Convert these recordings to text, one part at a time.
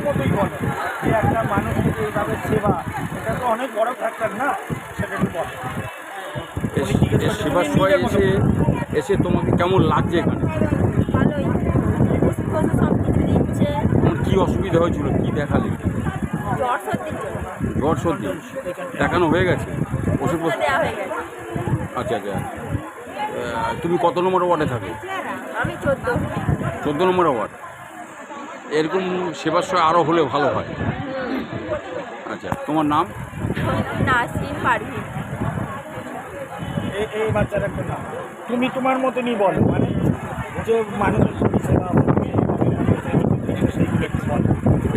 মতোই বলো যে একটা এইভাবে সেবা এটা তো অনেক বড় ফ্যাক্টর না সেটা একটু বলো এস- এসে এসে তোমাকে কেমন লাগছে এখানে? তোমার কী অসুবিধা হয়েছিল? কী দেখালে? জ্বর সর্দি। দেখানো হয়ে গেছে? ওষুধ আচ্ছা আচ্ছা। তুমি কত নম্বর ওয়ার্ডে থাকো? আমি চোদ্দ। চোদ্দ নম্বর ওয়ার্ড। এরকম সেবাশ্রয় আরও হলে ভালো হয়। আচ্ছা তোমার নাম? পারভিন। এই বাচ্চার তুমি তোমার মতনই বলো মানে যে মানুষের সেবা।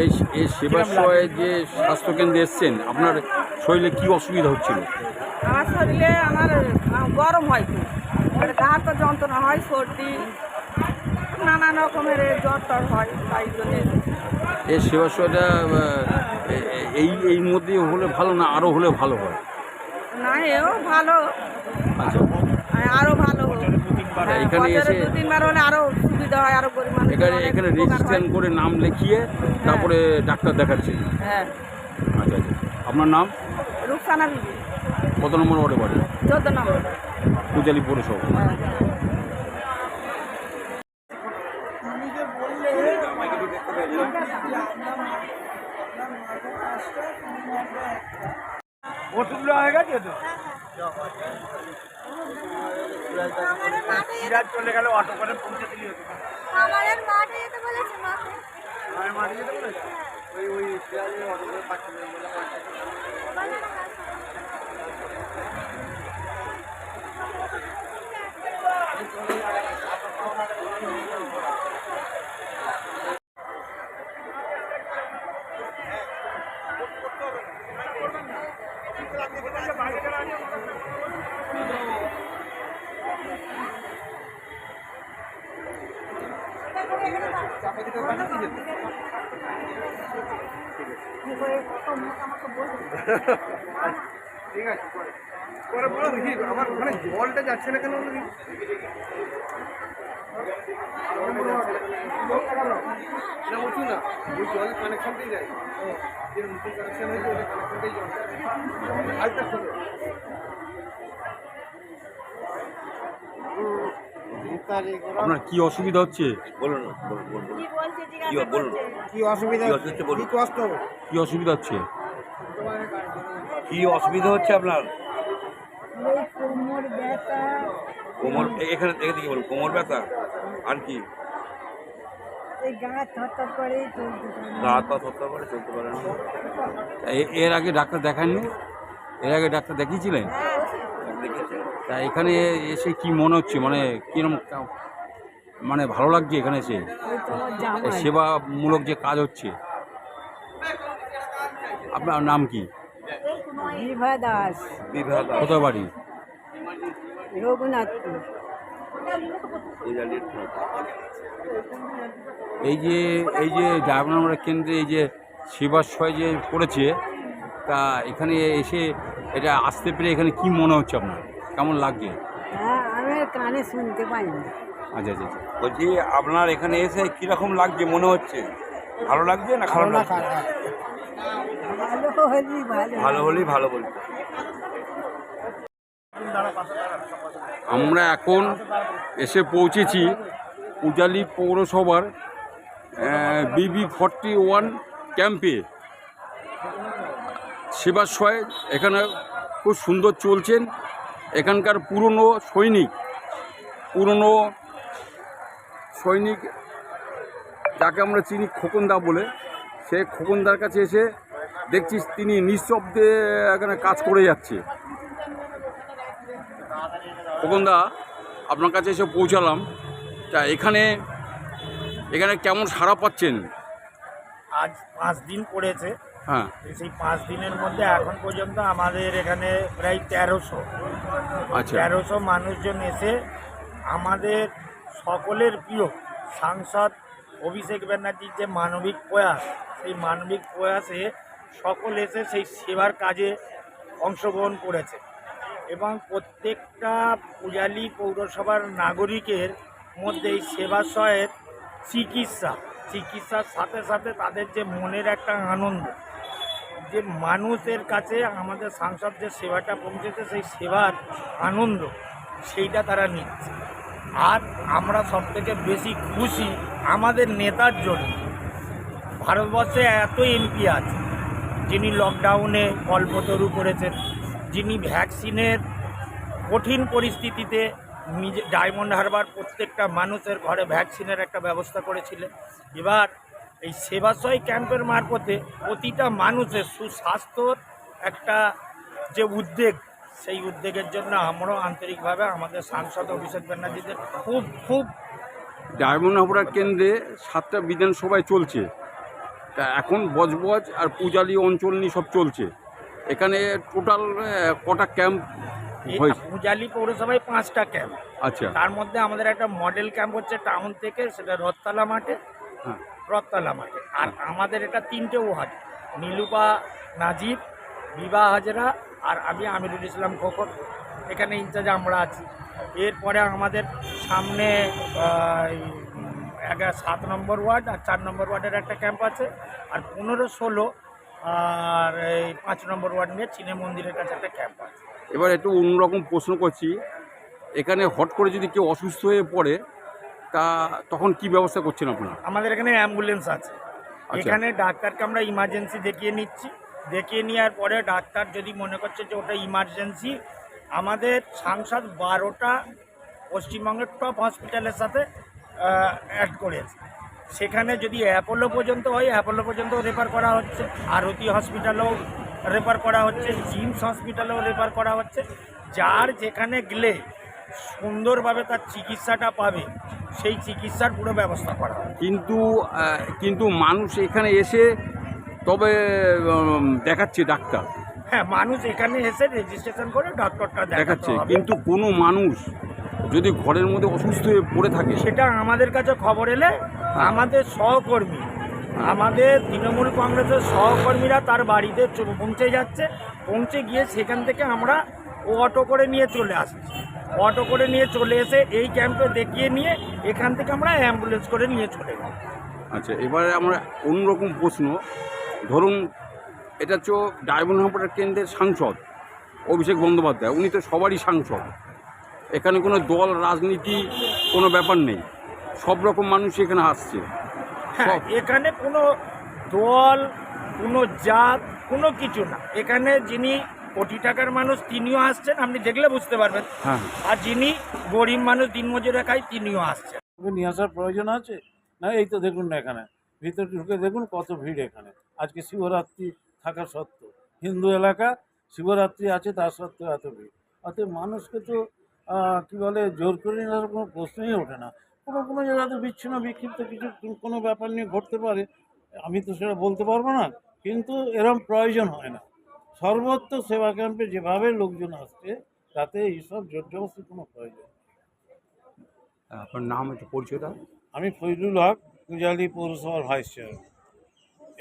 এই এই সেবাশ্রয়ে যে স্বাস্থ্যকেন্দ্রে এসছেন আপনার শরীরে কী অসুবিধা হচ্ছিল? আমার শরীরে আমার গরম হয় খুব মানে গা হাত যন্ত্রণা হয় সর্দি নানান রকমের জ্বর টর হয় তাই জন্য। এই এ- এই এই মধ্যে হলে ভালো না আরও হলে ভালো হয়? না এও ভালো। আচ্ছা। আর আরও ভালো। হ্যাঁ, এখানে এসে- তিনবার হলে আরও সুবিধা হয় আরও গরিব এখানে এখানে রেজিস্ট্রেশন করে নাম লিখিয়ে তারপরে ডাক্তার দেখাচ্ছেন হ্যাঁ। আচ্ছা আচ্ছা। আপনার নাম? রুকসানা বিবি। কত নম্বর ওয়ার্ডে বাড়ি? চোদ্দ নম্বর পূজালি পৌরসভা। হ্যাঁ হয়ে গেছে তো? সিরাজ চলে গেল অটো করে পৌঁছে দিলি হতো আমাদের মাঠে যেতে বলেছে মাঠে। যেতে বলেছি? ওই ওই সিরাজের অটো করে পাঠিয়ে ঠিক আছে, পরে। বলো আমার ওখানে জলটা যাচ্ছে না কেন না উঁচু না, ওই জলের কানেকশনটাই যায় যে নতুন কানেকশন কানেকশনটাই জল। শোনো। আপনার কি অসুবিধা হচ্ছে? বলুন বলুন বলুন। কি বলুন কি অসুবিধা কি বলুন কষ্ট? কি অসুবিধা হচ্ছে? কি অসুবিধা হচ্ছে আপনার? কোমর এখানে এখানে কি বলুন কোমর ব্যথা? আর কি? হাত পা থরথর করে চলতে পারে না। এ- এর আগে ডাক্তার দেখাননি? এর আগে ডাক্তার দেখিয়েছিলেন? দেখেছে তা এখানে এসে কি মনে হচ্ছে? মানে কিরম মানে ভালো লাগছে এখানে এসে? সেবামূলক যে কাজ হচ্ছে? আপনার নাম কি? বিভা দাস। কোথায় বাড়ি? রঘুনাথপুর। এই যে এই যে ডায়মন্ড কেন্দ্রে এই যে সেবাশ্রয় যে করেছে তা এখানে এসে এটা আসতে পেরে এখানে কি মনে হচ্ছে আপনার? কেমন লাগছে? হ্যাঁ আমি কানে শুনতে পাই না। আচ্ছা আচ্ছা আচ্ছা। বলছি আপনার এখানে এসে কীরকম লাগছে মনে হচ্ছে? ভালো লাগছে না খারাপ লাগছে? ভালো হলি ভালো। ভালো হলেই ভালো বলছে। আমরা এখন এসে পৌঁছেছি উজালি পৌরসভার বিবি ফর্টি ওয়ান ক্যাম্পে সেবাশ্রয় এখানে খুব সুন্দর চলছেন। এখানকার পুরনো সৈনিক পুরনো সৈনিক যাকে আমরা চিনি খোকনদা বলে, সে খোকনদার কাছে এসে দেখছিস তিনি নিঃশব্দে এখানে কাজ করে যাচ্ছে। খোকনদা, আপনার কাছে এসে পৌঁছালাম। তা এখানে এখানে কেমন সাড়া পাচ্ছেন? আজ পাঁচ দিন পড়েছে। সেই পাঁচ দিনের মধ্যে এখন পর্যন্ত আমাদের এখানে প্রায় তেরোশো। আচ্ছা। তেরোশো মানুষজন এসে আমাদের সকলের প্রিয় সাংসদ অভিষেক ব্যানার্জির যে মানবিক প্রয়াস সেই মানবিক প্রয়াসে সকল এসে সেই সেবার কাজে অংশগ্রহণ করেছে এবং প্রত্যেকটা পূজালি পৌরসভার নাগরিকের মধ্যে এই সেবাশয়ের চিকিৎসা চিকিৎসার সাথে সাথে তাদের যে মনের একটা আনন্দ যে মানুষের কাছে আমাদের সাংসদ যে সেবাটা পৌঁছেছে, সেই সেবার আনন্দ সেইটা তারা নিচ্ছে। আর আমরা সব থেকে বেশি খুশি আমাদের নেতার জন্য ভারতবর্ষে এত এমপি আছে, যিনি লকডাউনে কল্পতরু করেছেন, যিনি ভ্যাকসিনের কঠিন পরিস্থিতিতে নিজে ডায়মন্ড হারবার প্রত্যেকটা মানুষের ঘরে ভ্যাকসিনের একটা ব্যবস্থা করেছিলেন। এবার এই সেবাশয় ক্যাম্পের মারফতে প্রতিটা মানুষের সুস্বাস্থ্যর একটা যে উদ্বেগ সেই উদ্বেগের জন্য আমরাও আন্তরিকভাবে আমাদের সাংসদ অভিষেক ব্যানার্জিদের খুব খুব ডায়মন্ড হাবড়ার কেন্দ্রে সাতটা বিধানসভায় চলছে। তা এখন বজবজ আর পূজালি অঞ্চল নিয়ে সব চলছে। এখানে টোটাল কটা ক্যাম্প পূজালি পৌরসভায় পাঁচটা ক্যাম্প। আচ্ছা। তার মধ্যে আমাদের একটা মডেল ক্যাম্প হচ্ছে টাউন থেকে সেটা রথতলা মাঠে। হ্যাঁ। রথতলা মাঠে আর আমাদের এটা তিনটে ওয়ার্ড নীলুপা, নাজিব বিবাহ হাজরা আর আমি আমিরুল ইসলাম খোকর এখানে ইনচার্জ আমরা আছি। এরপরে আমাদের সামনে সাত নম্বর ওয়ার্ড আর চার নম্বর ওয়ার্ডের একটা ক্যাম্প আছে। আর পনেরো ষোলো, আর এই পাঁচ নম্বর ওয়ার্ড নিয়ে চিনে মন্দিরের কাছে একটা ক্যাম্প আছে। এবার একটু অন্যরকম প্রশ্ন করছি। এখানে হট করে যদি কেউ অসুস্থ হয়ে পড়ে তা তখন কি ব্যবস্থা করছেন আপনারা? আমাদের এখানে অ্যাম্বুলেন্স আছে। আচ্ছা। এখানে ডাক্তারকে আমরা ইমার্জেন্সি দেখিয়ে নিচ্ছি। দেখিয়ে নেওয়ার পরে ডাক্তার যদি মনে করছে যে ওটা ইমার্জেন্সি আমাদের সাংসদ বারোটা পশ্চিমবঙ্গের টপ হসপিটালের সাথে অ্যাড করেছে। সেখানে যদি অ্যাপোলো পর্যন্ত হয় অ্যাপোলো পর্যন্ত রেফার করা হচ্ছে। আরতি হসপিটালেও রেফার করা হচ্ছে। জিমস হসপিটালেও রেফার করা হচ্ছে। যার যেখানে গেলে সুন্দরভাবে তার চিকিৎসাটা পাবে সেই চিকিৎসার পুরো ব্যবস্থা করা হবে। কিন্তু কিন্তু মানুষ এখানে এসে তবে দেখাচ্ছে ডাক্তার। হ্যাঁ মানুষ এখানে এসে রেজিস্ট্রেশন করে ডক্টরটা দেখাচ্ছে কিন্তু কোনো মানুষ যদি ঘরের মধ্যে অসুস্থ হয়ে পড়ে থাকে সেটা আমাদের কাছে খবর এলে আমাদের সহকর্মী আমাদের তৃণমূল কংগ্রেসের সহকর্মীরা তার বাড়িতে পৌঁছে যাচ্ছে। পৌঁছে গিয়ে সেখান থেকে আমরা ও অটো করে নিয়ে চলে আসছি। অটো করে নিয়ে চলে এসে এই ক্যাম্পে দেখিয়ে নিয়ে এখান থেকে আমরা অ্যাম্বুলেন্স করে নিয়ে চলে যাই আচ্ছা এবারে আমরা অন্যরকম প্রশ্ন। ধরুন এটা হচ্ছে ডায়মন্ড হারবার কেন্দ্রের সাংসদ অভিষেক বন্দ্যোপাধ্যায় উনি তো সবারই সাংসদ। এখানে কোনো দল রাজনীতি কোনো ব্যাপার নেই। সব রকম মানুষ এখানে আসছে। হ্যাঁ এখানে কোনো দল কোনো জাত কোনো কিছু না। এখানে যিনি কোটি টাকার মানুষ তিনিও আসছেন আপনি দেখলে বুঝতে পারবেন। হ্যাঁ। আর যিনি গরিব মানুষ দিনমজুরে খায় তিনিও আসছেন। নিয়ে আসার প্রয়োজন আছে? না এই তো দেখুন না এখানে। ভিতরে ঢুকে দেখুন কত ভিড় এখানে। আজকে শিবরাত্রি থাকা সত্ত্বেও। হিন্দু এলাকা শিবরাত্রি আছে তার সত্ত্বেও এত ভিড়। অতএব মানুষকে তো কি বলে জোর করে নিয়ে আসার কোনো প্রশ্নই ওঠে না। কোনো কোনো জায়গাতে বিচ্ছিন্ন বিক্ষিপ্ত কিছু কোনো ব্যাপার নিয়ে ঘটতে পারে। আমি তো সেটা বলতে পারব না কিন্তু এরম প্রয়োজন হয় না। সর্বত্র সেবা ক্যাম্পে যেভাবে লোকজন আসছে তাতে এইসব জোর জবস্তির কোনো প্রয়োজন আপনার নাম একটু পরিচয়টা আমি ফজলুল হক পূজালী পৌরসভার ভাইস চেয়ারম্যান।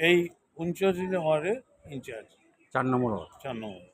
এই উনচল্লিশ ওয়ার্ডের ইনচার্জ। চার নম্বর ওয়ার্ড। চার নম্বর।